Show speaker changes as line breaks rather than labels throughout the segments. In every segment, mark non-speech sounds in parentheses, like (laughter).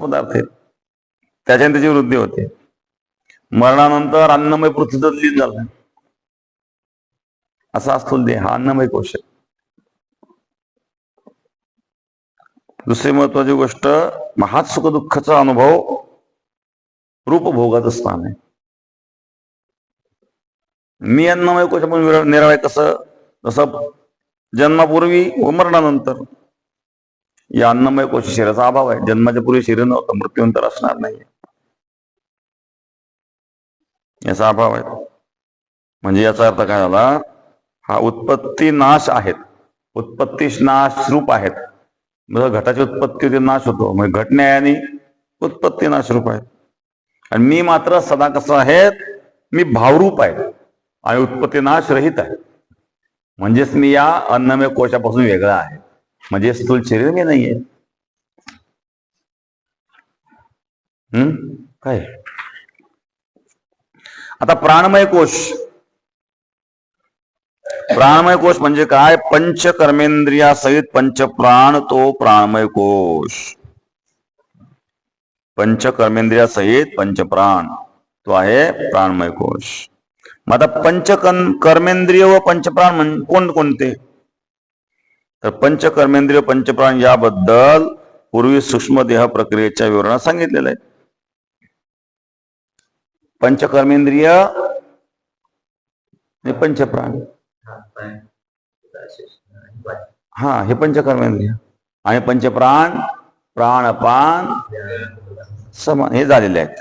पदार्थ आहेत. त्याच्याने त्याची वृद्धी होते. मरणानंतर अन्नमय पृथ्वी लीन झालं. असा असतो देह हा अन्नमय कोश आहे. दुसरी महत्वाची गोष्ट महात सुख दुःखाचा अनुभव रूपभोगाचं स्थान आहे. मी अन्नमय कोश पण विर- निराळय कसं? जसं जन्मापूर्वी व मरणानंतर. या अन्नमय कोश शरीराचा अभाव आहे. जन्माच्या पूर्वी शरीर नव्हतं मृत्यूनंतर असणार नाही. याचा अभाव आहे म्हणजे याचा अर्थ काय झाला? हा उत्पत्ती नाश आहेत. उत्पत्ती नाश रूप आहेत म्हणजे घटाची उत्पत्ती होती नाश होतो. म्हणजे घट आणि उत्पत्ती नाश रूप आहेत आणि मी मात्र सदा कसं आहे मी भावरूप आहे. आणि उत्पत्ती नाश रहित आहे. म्हणजेच मी या अन्नमय कोशापासून वेगळा आहे. म्हणजे स्थूल शरीर मी नाहीये हम्म? काय? आता प्राणमय कोश. प्राणमय कोश म्हणजे काय? पंच कर्मेंद्रिया सहित पंच प्राण तो प्राणमय कोश. पंच कर्मेंद्रिया सहित पंचप्राण तो आहे प्राणमय कोश. मग आता पंच कर्मेंद्रिय व पंचप्राण म्हण कोण कोणते? तर पंचकर्मेंद्रिय पंचप्राण याबद्दल पूर्वी सूक्ष्म देह प्रक्रियेच्या विवरणात सांगितलेलं आहे. पंचकर्मेंद्रिय पंचप्राण. हा हे पंचकर्मेंद्रिय. आणि पंचप्राण प्राणपान समान हे झालेले आहेत.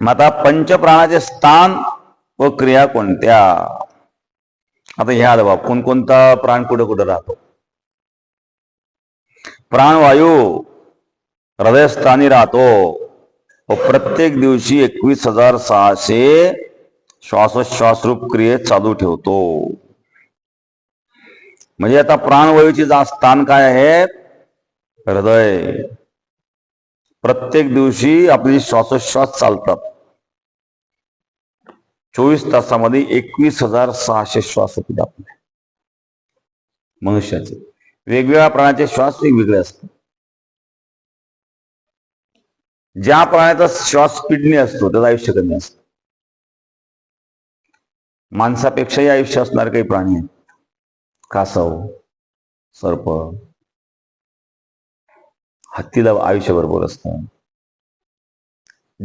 मग आता पंचप्राणाचे स्थान व क्रिया कोणत्या? आता ह्या दबा कोणकोणता प्राण कुठं कुठं राहतो? प्राणवायू हृदयस्थानी राहतो. व प्रत्येक दिवशी एकवीस हजार सहाशे श्वासोश्वास रूप क्रियेत चालू ठेवतो. म्हणजे आता प्राणवायूची जा स्थान काय आहे? हृदय. प्रत्येक दिवशी आपली श्वासोश्वास चालतात. चोवीस तासामध्ये एकवीस हजार सहाशे श्वास होते आपले. मनुष्याचे. वेगवेगळ्या प्राण्याचे श्वास वेगवेगळे असतात. ज्या प्राण्याचा श्वास स्पीडने असतो त्याचं आयुष्य कमी असतं. माणसापेक्षाही आयुष्य असणारे काही प्राणी आहेत. कासव सर्प हत्तीला आयुष्य भरपूर असतं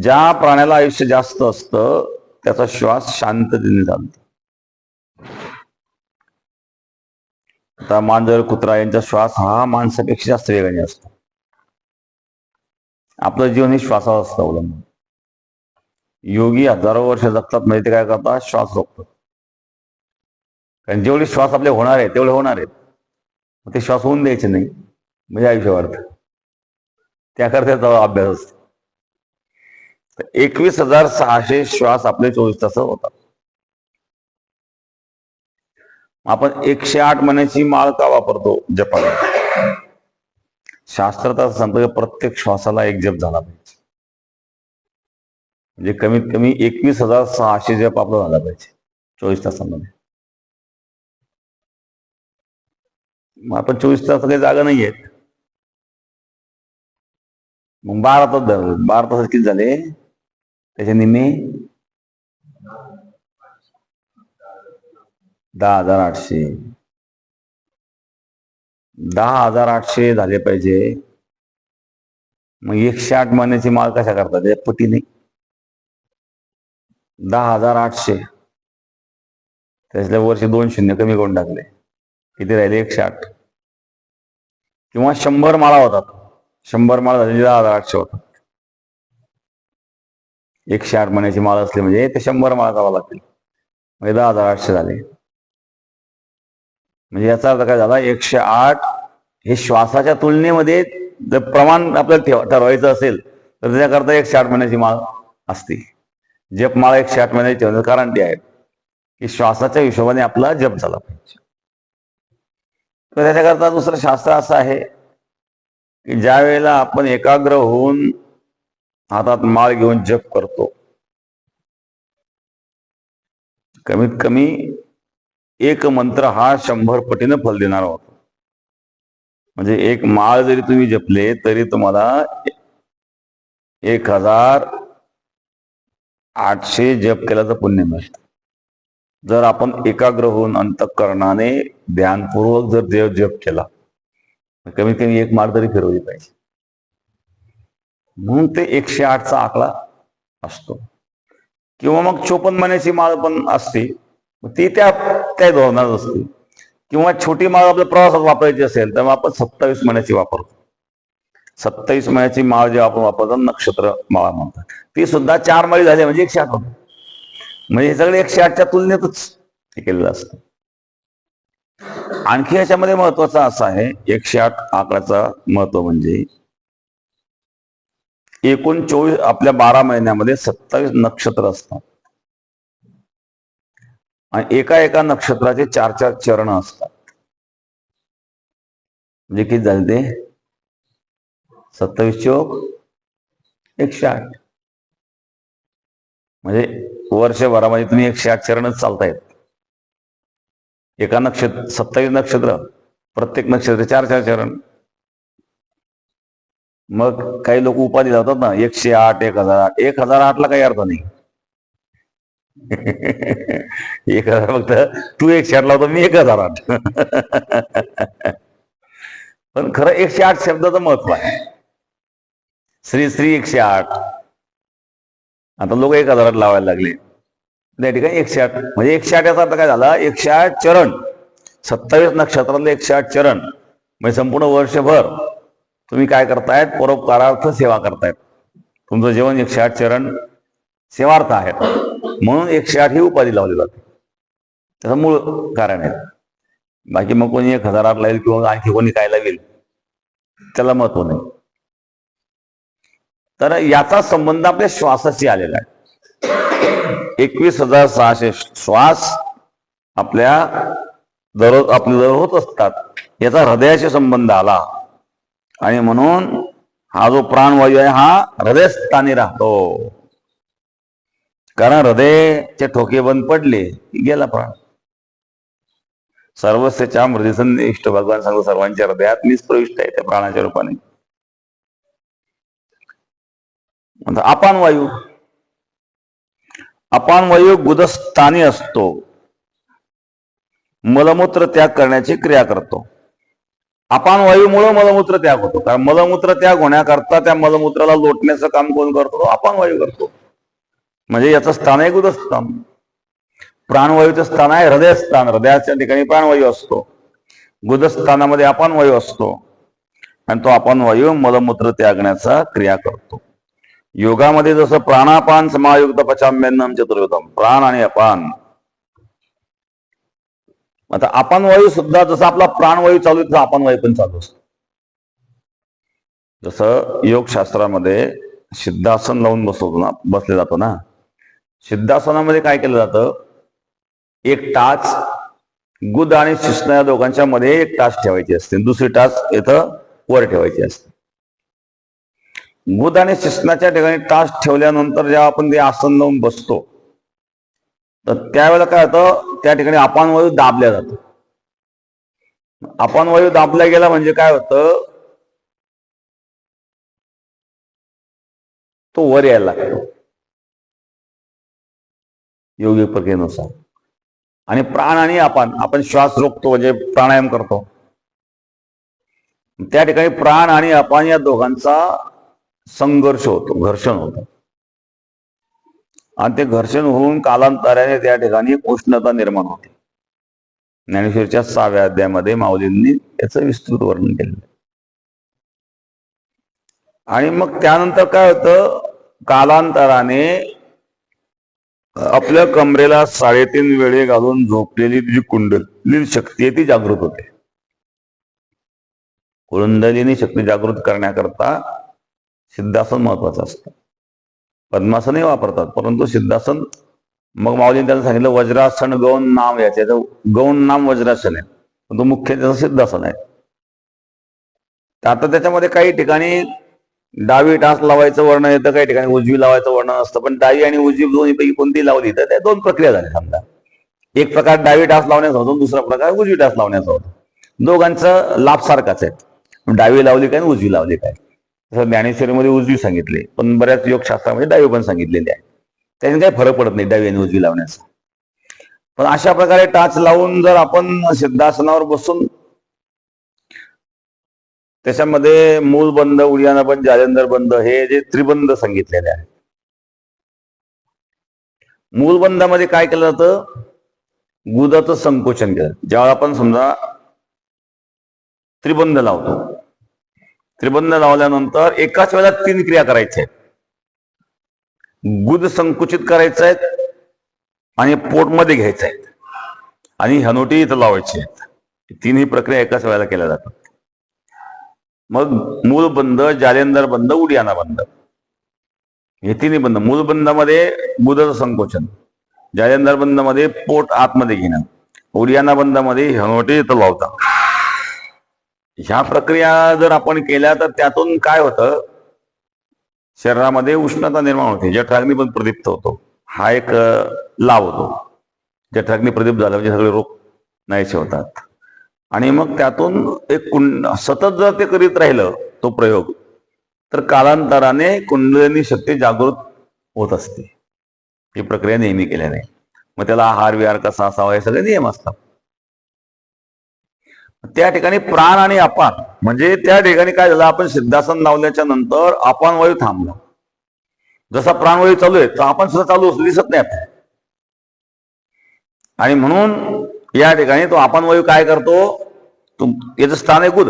ज्या प्राण्याला आयुष्य जास्त असतं त्याचा श्वास शांततेने चालतो आता मांजर कुत्रा यांचा श्वास हा माणसापेक्षा जास्त वेगाने असतो. आपलं जीवन हे श्वासावर असतं अवलंबून. योगी हजारो वर्ष जगतात म्हणजे ते काय करतात? श्वास रोखतात. कारण जेवढे श्वास आपले होणार आहेत तेवढे होणार आहेत. ते श्वास होऊन द्यायचे नाही. म्हणजे आयुष्य वाढतं त्याकरता त्याचा अभ्यास असतो. एकवीस हजार सहाशे श्वास आपले चोवीस तास होतात. आपण एकशे आठ महिन्याची माळ का वापरतो जपाला शास्त्रात असं की प्रत्येक श्वासाला एक जप झाला पाहिजे. म्हणजे कमीत कमी एकवीस हजार सहाशे जप आपला झाला पाहिजे चोवीस तासामध्ये. मग आपण चोवीस तास काही जागा नाही आहेत मग बारा तास धरले बारा तास किती झाले? त्याच्या निम्मे दहा हजार आठशे. दहा हजार आठशे झाले पाहिजे. मग एकशे आठ महिन्याची माळ कशा करतात? या दहा हजार आठशे. त्याच्या वर्षी दोन शून्य कमी करून टाकले. किती राहिले? एकशे आठ. किंवा शंभर माळा होतात. शंभर माळा झाले म्हणजे दहा हजार आठशे होतात. एकशे आठ महिन्याची माळ असली म्हणजे ते शंभर माळा करावं लागतील. म्हणजे दहा हजार आठशे झाले. म्हणजे याचा अर्थ काय झाला? एकशे आठ हे श्वासाच्या तुलनेमध्ये जर प्रमाण आपल्याला ठेव ठरवायचं असेल तर त्याच्याकरता एकशे आठ महिन्याची माळ असते. जप माळ एकशे आठ महिन्याची ठेवण्याचं कारण ते आहे की श्वासाच्या हिशोबाने आपला जप झाला पाहिजे. तर त्याच्याकरता दुसरं शास्त्र असं आहे की ज्या वेळेला आपण एकाग्र होऊन हातात माळ घेऊन जप करतो. कमीत कमी एक मंत्र हा शंभर पटीनं फल देणारा होतो. म्हणजे एक माळ जरी तुम्ही जपले तरी तुम्हाला एक हजार आठशे जप केल्याचं पुण्य मिळतं. जर आपण एकाग्र होऊन अंतकरणाने ध्यानपूर्वक जर देव जप केला कमीत कमी एक माळ तरी फिरवली पाहिजे. म्हणून ते एकशे आठचा आकडा असतो. किंवा मग चोपन्न महिन्याची माळ पण असते. ती त्या त्या धोरणात असते. किंवा छोटी माळ आपल्या प्रवासात वापरायची असेल तर मग आपण सत्तावीस महिन्याची वापरतो. सत्तावीस महिन्याची माळ जेव्हा आपण वापरतो नक्षत्र माळा म्हणतात. ती सुद्धा चार माळी झाली म्हणजे एकशे आठ म्हणजे हे सगळे एकशे आठच्या तुलनेतच हे केलेलं असतं. आणखी याच्यामध्ये महत्वाचं असं आहे एकशे आठ आकड्याचा महत्त्व म्हणजे एकूण चोवीस आपल्या बारा महिन्यामध्ये सत्तावीस नक्षत्र असतात. आणि एका एका नक्षत्राचे चार चार चरण असतात. म्हणजे किती झाले ते? सत्तावीस चौक एकशे आठ. म्हणजे वर्षभरामध्ये तुम्ही एकशे आठ चरणच चालतायत. एका नक्षत्र सत्तावीस नक्षत्र प्रत्येक नक्षत्र चार चार चरण. मग काही लोक उपाधी लावतात ना एकशे आठ एक हजार आठ. एक हजार आठला काही अर्थ नाही. (laughs) एक हजार फक्त तू एकशे आठ लावतो मी एक हजार आठ. (laughs) पण खरं एकशे आठ शब्दाचं महत्त्व आहे. श्री श्री एकशे आठ. आता लोक एक हजार आठ लावायला लागले. त्या ठिकाणी एकशे आठ. म्हणजे एकशे आठ याचा अर्थ काय झाला? एकशे आठ चरण. सत्तावीस नक्षत्रातलं एकशे आठ चरण. म्हणजे संपूर्ण वर्षभर तुम्ही काय करतायत? परोपकारार्थ सेवा करतायत. तुमचं जेवण एकशे आठ चरण सेवार्थ आहेत. म्हणून एकशे आठ ही उपाधी लावली जाते. त्याचं मूळ कारण आहे. बाकी मग कोणी एक हजार आठ लावेल किंवा आणखी कोणी काय लावेल त्याला महत्त्व नाही. तर याचा संबंध आपल्या श्वासाशी आलेला आहे. एकवीस हजार सहाशे श्वास आपल्या दररोज आपले दररोज होत असतात. याचा हृदयाशी संबंध आला. आणि म्हणून हा जो प्राणवायू आहे हा हृदयस्थानी राहतो. कारण हृदयचे ठोके बंद पडले की गेला प्राण. सर्वस्यच्या मृदेसन इष्ट भगवान सांगतो सर्वांच्या हृदयात मीच प्रविष्ट आहे त्या प्राणाच्या रूपाने. अपान वायू. अपान वायू गुदस्थानी असतो. मलमूत्र त्याग करण्याची क्रिया करतो. अपान वायूमुळे मलमूत्र त्याग होतो. कारण मलमूत्र त्याग होण्याकरता त्या मलमूत्राला लोटण्याचं काम कोण करतो? तो अपान वायू करतो. म्हणजे याचं स्थान आहे गुदस्थान. प्राणवायूचं स्थान आहे हृदयस्थान. हृदयाच्या ठिकाणी प्राणवायू असतो. गुदस्थानामध्ये अपान वायू असतो. आणि तो अपान वायू मलमूत्र त्यागण्याचा क्रिया करतो. योगामध्ये जसं प्राणापान समायुक्त पचाम्यन्नम चतुर्विधम. प्राण आणि अपान. आता आपणवायू सुद्धा जसं आपला प्राणवायू चालू आहे तसं अपान पण चालू असतो. जसं योगशास्त्रामध्ये सिद्धासन लावून बसवतो ना बसले जातो ना सिद्धासनामध्ये काय केलं जातं? एक टाच गुद आणि शिष्ण या दोघांच्या मध्ये एक टाच ठेवायची असते. दुसरी टाच इथं वर ठेवायची असते. गुद आणि शिष्णाच्या ठिकाणी टाच ठेवल्यानंतर जेव्हा आपण ते आसन लावून बसतो तर त्यावेळेला काय होतं त्या ठिकाणी अपान वायू दाबल्या जातो. अपान वायू दाबल्या गेला म्हणजे काय होतं तो वर यायला लागतो. योग्य प्रक्रियेनुसार. आणि प्राण आणि अपान आपण श्वास रोखतो म्हणजे प्राणायाम करतो. त्या ठिकाणी प्राण आणि अपान या दोघांचा संघर्ष होतो घर्षण होतं. आणि ते घर्षण होऊन कालांतराने त्या ठिकाणी उष्णता निर्माण होते. ज्ञानेश्वरच्या सहाव्या अध्यायामध्ये माऊलींनी त्याचं विस्तृत वर्णन केलेलं आणि मग त्यानंतर काय होतं? कालांतराने आपल्या कमरेला साडेतीन वेळे घालून झोपलेली जी कुंडली शक्ती आहे ती जागृत होते. कुंडलिनी शक्ती जागृत करण्याकरता सिद्धासन महत्वाचं असतं. पद्मासनही वापरतात परंतु सिद्धासन मग माऊलीने त्यांना सांगितलं वज्रासन गौण नाम याचे. गौण नाम वज्रासन आहे. परंतु तो मुख्य त्याचं सिद्धासन आहे. आता त्याच्यामध्ये काही ठिकाणी डावी टास लावायचं वर्णन येतं काही ठिकाणी उजवी लावायचं वर्णन असतं पण डावी आणि उजवी दोन्हीपैकी कोणती लावली तर त्या दोन प्रक्रिया झाल्या समजा. एक प्रकार डावी टास लावण्याचा होतो दुसरा प्रकार उजवी टास लावण्याचा होतो. दोघांचा लाभ सारखाच आहे. डावी लावली काय आणि उजवी लावली काय. जसं ज्ञानेश्वरीमध्ये उजवी सांगितले पण बऱ्याच योगशास्त्रामध्ये डावी पण सांगितलेले आहे. त्याने काही फरक पडत नाही डावी आणि उजवी लावण्याचा. पण अशा प्रकारे टाच लावून जर आपण सिद्धासनावर बसून त्याच्यामध्ये मूल बंद उडियाना बंद जालेंदर बंद हे जे त्रिबंध सांगितलेले आहेत. मूलबंधामध्ये काय केलं जातं? गुदाचं संकोचन केलं. ज्यावेळेला आपण समजा त्रिबंध लावतो त्रिबंध लावल्यानंतर एकाच वेळेला तीन क्रिया करायच्या आहेत गुद संकुचित करायचं आहेत आणि पोटमध्ये घ्यायचं आहेत. आणि हनोटी इथं लावायची आहेत. तिन्ही प्रक्रिया एकाच वेळेला केल्या जातात. मग मूळ बंद जालेंदर बंद उडियाना बंद हे तिन्ही बंद मूळ बंदामध्ये गुदाचं संकोचन जालेंदर बंदामध्ये पोट आतमध्ये घेणं उडियाना बंदामध्ये हनोटी इथं लावता. ह्या प्रक्रिया जर आपण केल्या तर त्यातून काय होतं? शरीरामध्ये उष्णता निर्माण होते. जठराग्नी पण प्रदीप्त होतो. हा एक लाभ होतो. जठराग्नी प्रदीप्त झाला म्हणजे सगळे रोग नाहीसे होतात. आणि मग त्यातून एक कुंड सतत जर ते करीत राहिलं तो प्रयोग तर कालांतराने कुंडलिनी शक्ती जागृत होत असते. ही प्रक्रिया नेहमी केल्याने. मग त्याला आहार विहार कसा असावा हे सगळे नियम असतात. त्या ठिकाणी प्राण आणि अपान. म्हणजे त्या ठिकाणी काय झालं आपण सिद्धासन लावल्याच्या नंतर अपान वायू थांबला. जसा प्राणवायू चालू आहे तर आपण सुद्धा चालू दिसत नाही आपण आणि म्हणून या ठिकाणी तो आपण वायू काय करतो याचं स्थान आहे गुद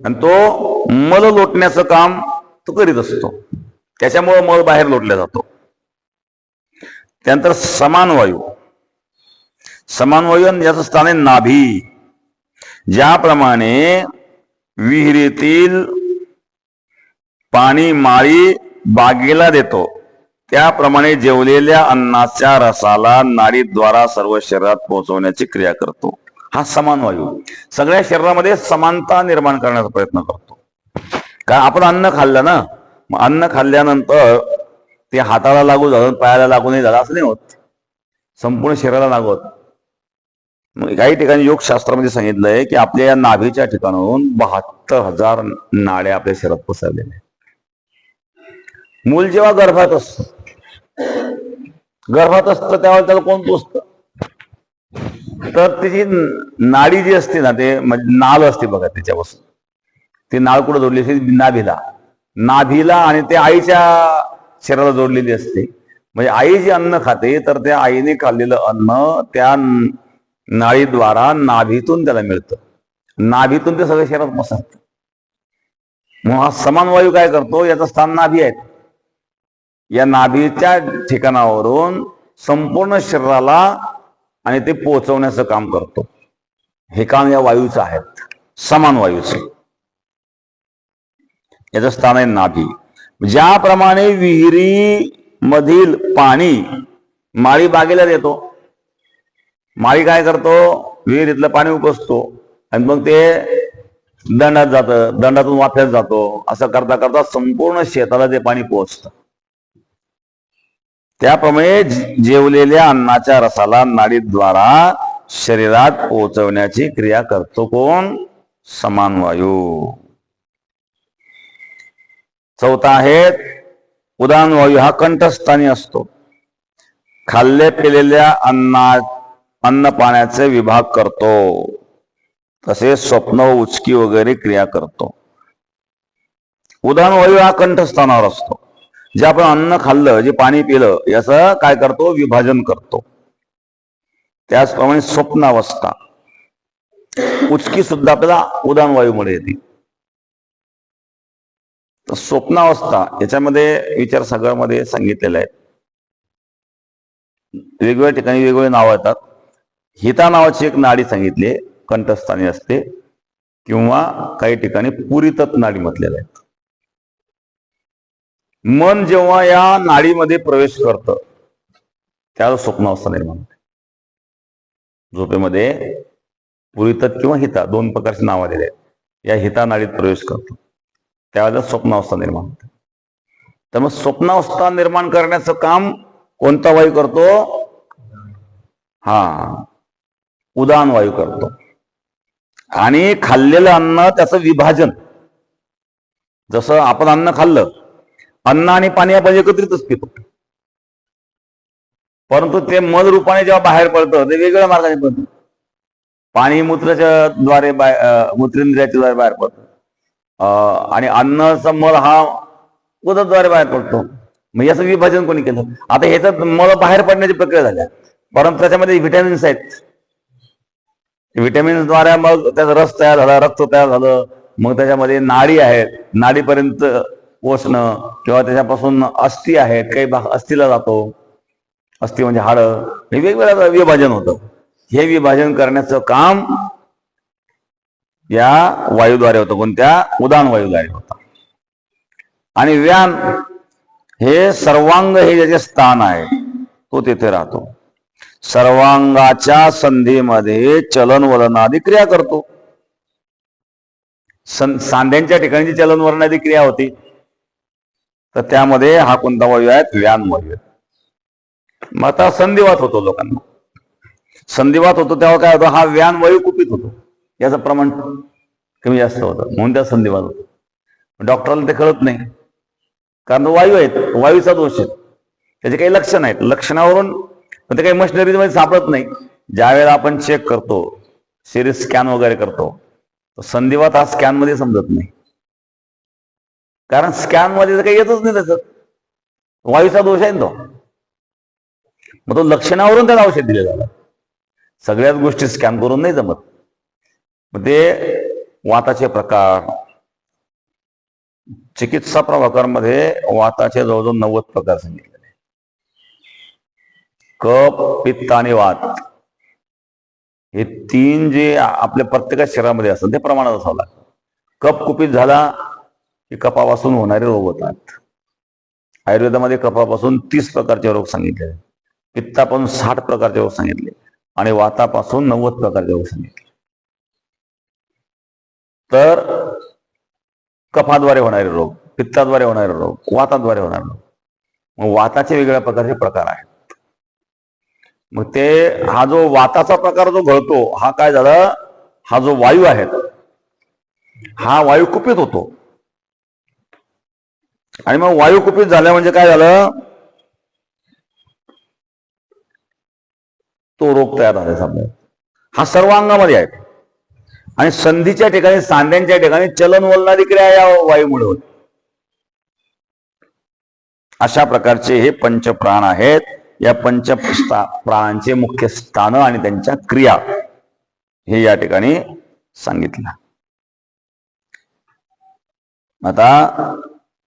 आणि तो मल लोटण्याचं काम तो करीत असतो. त्याच्यामुळं मल बाहेर लोटला जातो. त्यानंतर समान वायू. समान वायू आणि याचं स्थान आहे नाभी. ज्याप्रमाणे विहिरीतील पाणी माळी बागेला देतो त्याप्रमाणे जेवलेल्या अन्नाच्या रसाला नाडीद्वारा सर्व शरीरात पोहोचवण्याची क्रिया करतो. हा समान वायू. सगळ्या शरीरामध्ये समानता निर्माण करण्याचा प्रयत्न करतो. कारण आपण अन्न खाल्लं ना मग अन्न खाल्ल्यानंतर ते हाताला लागू झालं पायाला लागू नाही झालं असं नाही होत. संपूर्ण शरीराला लागू होत. काही ठिकाणी योगशास्त्रामध्ये सांगितलंय की आपल्या या नाभीच्या ठिकाणाहून बहात्तर हजार नाड्या आपल्या शरीरात पसरलेल्या आहेत. मूल जेव्हा गर्भात असत गर्भात असतं त्यावेळेला त्याला कोण पोचत तर त्याची नाडी जी असते ना ते म्हणजे नाल असते बघा त्याच्यापासून ती नाळ कुठं जोडली असते नाभीला. नाभीला आणि ते आईच्या शरीराला जोडलेली असते. म्हणजे आई जे अन्न खाते तर त्या आईने खाल्लेलं अन्न त्या नाळीद्वारा नाभीतून त्याला मिळतं. नाभीतून ते सगळं शरीरात पसरतं. मग हा समान वायू काय करतो? याचं स्थान नाभी आहे या नाभीच्या ठिकाणावरून संपूर्ण शरीराला आणि ते पोहोचवण्याचं काम करतो. हे काम या वायूचं आहे समान वायूचं याचं स्थान आहे नाभी. ज्याप्रमाणे विहिरी मधील पाणी माळी बागेला देतो माळी काय करतो? विहिरीतलं पाणी उपसतो. आणि मग ते दंडात जातं. दंडातून वाफ्यात जातो. असं करता करता संपूर्ण शेताला ते पाणी पोहोचतं. त्याप्रमाणे जेवलेल्या अन्नाच्या रसाला नाडीद्वारा शरीरात पोहोचवण्याची क्रिया करतो कोण? समान वायू. चौथा आहे उदान वायू. हा कंठस्थानी असतो. खाल्ले पिलेल्या अन्ना अन्न पाण्याचे विभाग करतो. तसेच स्वप्न उचकी वगैरे क्रिया करतो. उदाहरण वायू हा कंठस्थानावर असतो. जे आपण अन्न खाल्लं जे पाणी पिलं याचं काय करतो? विभाजन करतो. त्याचप्रमाणे स्वप्नावस्था. उचकी सुद्धा आपल्याला उदाहरण वायूमुळे येते. तर स्वप्नावस्था याच्यामध्ये विचार सागरामध्ये सांगितलेलं आहे. वेगवेगळ्या ठिकाणी वेगवेगळे नावं येतात. हिता नावाची एक नाडी सांगितली कंठस्थानी असते किंवा काही ठिकाणी पुरीतत नाडी म्हटलेल्या आहेत मन जेव्हा या नाडीमध्ये प्रवेश करतं त्याला स्वप्नावस्था निर्माण होते. झोपेमध्ये पुरीतत किंवा हिता दोन प्रकारची नाव आलेली आहेत. या हिता नाडीत प्रवेश करतो. त्यावेळेला स्वप्नावस्था निर्माण होते. तर मग स्वप्नावस्था निर्माण करण्याचं काम कोणता वायू करतो? हा. उदान वायू करतो. आणि खाल्लेलं अन्न त्याचं विभाजन. जसं आपण अन्न खाल्लं अन्न आणि पाणी आपण एकत्रितच पितो. परंतु ते मल रूपाने जेव्हा बाहेर पडतं ते वेगळ्या मार्गाने पडतं. पाणी मूत्राच्या द्वारे बाहेर मूत्रेंद्रियाच्या द्वारे बाहेर पडतं. आणि अन्नचा मल हा उदरद्वारे बाहेर पडतो. मग याचं विभाजन कोणी केलं? आता ह्याच्यात मल बाहेर पडण्याची प्रक्रिया झाल्या. परंतु त्याच्यामध्ये व्हिटॅमिन्स आहेत. व्हिटॅमिन्सद्वारे मग त्याचा रस तयार झाला रक्त तयार झालं. मग त्याच्यामध्ये नाडी आहेत. नाडीपर्यंत पोचणं किंवा त्याच्यापासून अस्थी आहेत काही भाग अस्थिला जातो. अस्थि म्हणजे हाडं. हे वेगवेगळ्या विभाजन होतं. हे विभाजन करण्याचं काम या वायूद्वारे होतं. कोणत्या? उदान वायूद्वारे होतं. आणि व्यान हे सर्वांग हे ज्याचे स्थान आहे तो तिथे राहतो. सर्वांगाच्या संधीमध्ये चलन वलनादी क्रिया करतो. सांध्यांच्या ठिकाणी जी चलन वलनादी क्रिया होती. तर त्यामध्ये हा कोणता वायू आहे? व्यान वायू मग आता संधिवात होतो लोकांना. संधिवात होतो तेव्हा काय होतं? हा व्यान वायू कुपित होतो. याचं प्रमाण कमी जास्त होतं. म्हणून त्या संधिवात होतो. डॉक्टरला ते कळत नाही. कारण वायू आहेत. वायूचा दोष आहे. त्याचे काही लक्षण आहेत. लक्षणावरून पण ते काही मशिनरीमध्ये सापडत नाही. ज्या वेळेला आपण चेक करतो शरीर स्कॅन वगैरे करतो संधिवात हा स्कॅनमध्ये समजत नाही. कारण स्कॅनमध्ये तर काही येतच नाही त्याच वायूचा दोष आहे ना तो. मग तो लक्षणावरून त्याला औषध दिले जातं. सगळ्याच गोष्टी स्कॅन करून नाही जमत. मग ते वाताचे प्रकार चिकित्सा प्रभाकरमध्ये वाताचे जवळजवळ नव्वद प्रकार सांगितले. कप पित्त आणि वात हे तीन जे आपल्या प्रत्येकाच्या शरीरामध्ये असतात ते प्रमाणात असावं लागतं. कप कुपित झाला की कपापासून होणारे रोग होतात. आयुर्वेदामध्ये कपापासून तीस प्रकारचे रोग सांगितले. पित्तापासून साठ प्रकारचे रोग सांगितले. आणि वातापासून नव्वद प्रकारचे रोग सांगितले. तर कफाद्वारे होणारे रोग पित्ताद्वारे होणारे रोग वाताद्वारे होणारे रोग. मग वाताचे वेगवेगळ्या प्रकारचे प्रकार आहेत. मग ते हा जो वाताचा प्रकार जो घडतो हा काय झाला? हा जो वायू आहे हा वायू कुपित होतो. आणि मग वायू कुपित झाल्या म्हणजे काय झालं? तो रोग तयार झाला सामने हा सर्व अंगामध्ये आहे. आणि संधीच्या ठिकाणी सांध्यांच्या ठिकाणी चलन वलणारी क्रिया या वायूमुळे होते. अशा प्रकारचे हे पंचप्राण आहेत. या पंच प्राणांचे मुख्य स्थान आणि त्यांच्या क्रिया हे या ठिकाणी सांगितलं. आता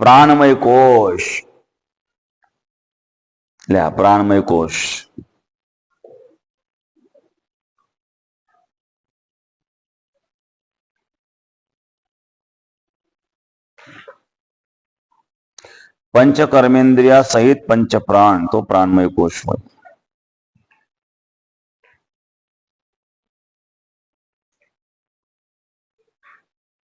प्राणमय कोश. प्राणमय कोश. पंचकर्मेंद्रिया सहित पंचप्राण तो प्राणमय कोश होय.